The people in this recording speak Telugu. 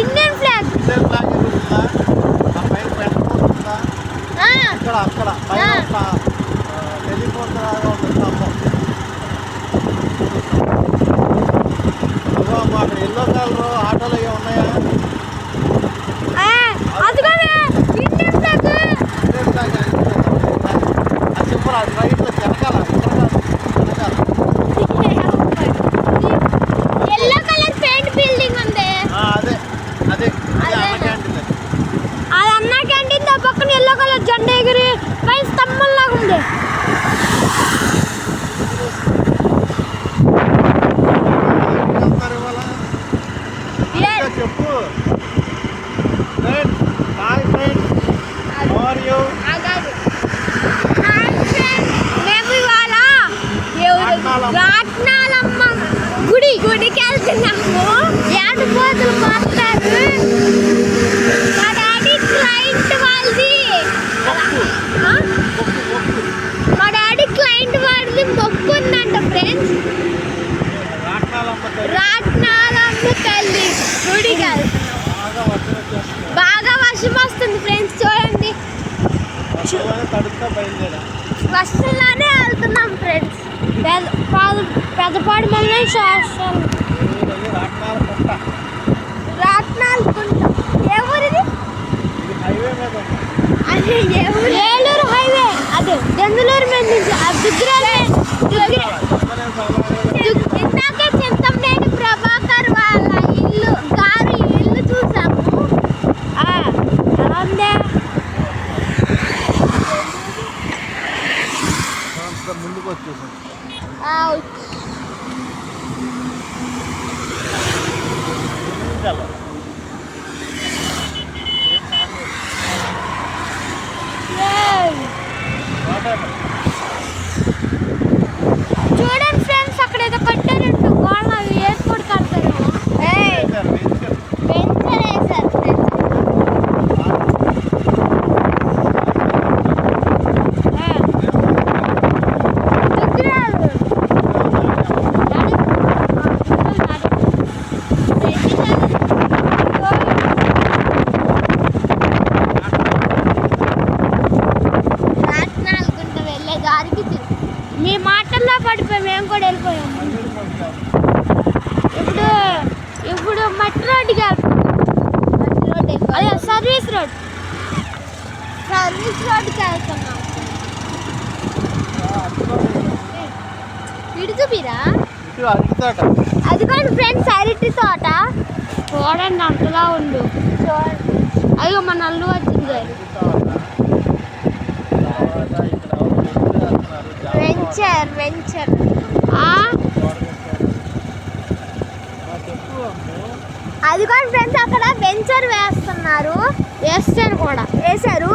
ఇండియన్ ఫ్లాగ్ ఇండియన్ ఫ్లాగ్ ఎగురుతుందా పైన పెట్టుకుంటుందా అక్కడ అక్కడ పైన టెలిఫోన్ లాగా ఉంటుంది స్తంభం అమ్మ, అక్కడ ఎల్లో కలర్ ఆటోలు అవి ఉన్నాయా అదిగో ఇండియన్ ఫ్లాగ్ ఇండియన్ ఫ్లాగ్ అది రైట్లో ఎల్లో కలర్ పెయింట్ బిల్డింగ్ ఉంది. ఆ, అదే అదే అదే. అన్న క్యాంటీన్ అది. అది అన్నా క్యాంటీన్తో పక్కన ఎల్లో కలర్ జెండా ఎగిరి పైన స్తంభం లాగా ఉంది. చెప్పు. Friend hi friend how are you మేము ఇవాళ రాట్నాలమ్మ. గుడి గుడికి వెళ్తున్నాము. మా డాడీ క్లయింట్ వాళ్ళది? మా డాడీ క్లయింట్ వాళ్ళది మొక్కు ఉందంట ఫ్రెండ్స్ రాట్నాలమ్మ తల్లి. వర్షం వచ్చేస్తుంది. బాగా వర్షం వస్తుంది ఫ్రెండ్స్ చూడండి. వర్షంలోనే తడుపుతా బయలుదేరా వర్షంలోనే వెళ్తున్నాం ఫ్రెండ్స్ పెద్ద పాదు- పెద్దపాడు మళ్ళీ శాస్త్రం రాట్నాలు కుంట ఏ ఊరిది ఇది అది ఏలూరు హైవే. అదే దెందులూరు మీద నుంచి. ఆ ఇందాకే చింతమనేని ప్రభాకర్ వాళ్ళ ఇల్లు గారు ఇల్లు చూసాము. ఎలా ఉందే? ముందుకు వచ్చేసాం Ouch. పడిపోయి మేము కూడా వెళ్ళిపోయాము. ఇప్పుడు ఇప్పుడు మట్టి రోడ్డుకి వెళ్తున్నాం అదే సర్వీస్ రోడ్. సర్వీస్ రోడ్డుకి వెళ్తున్నాం. ఇటు అడుగుతాట అదిగోండి ఫ్రెండ్స్ అరటి తోట. చూడండి అంతలా ఉండు. చూడండి. అయ్యో మన అల్లు వచ్చింది. వెంచర్ వెంచర్ అదిగోండి ఫ్రెండ్స్ అక్కడ వెంచర్ వేస్తున్నారు. వేస్తారు కూడా. వేశారు.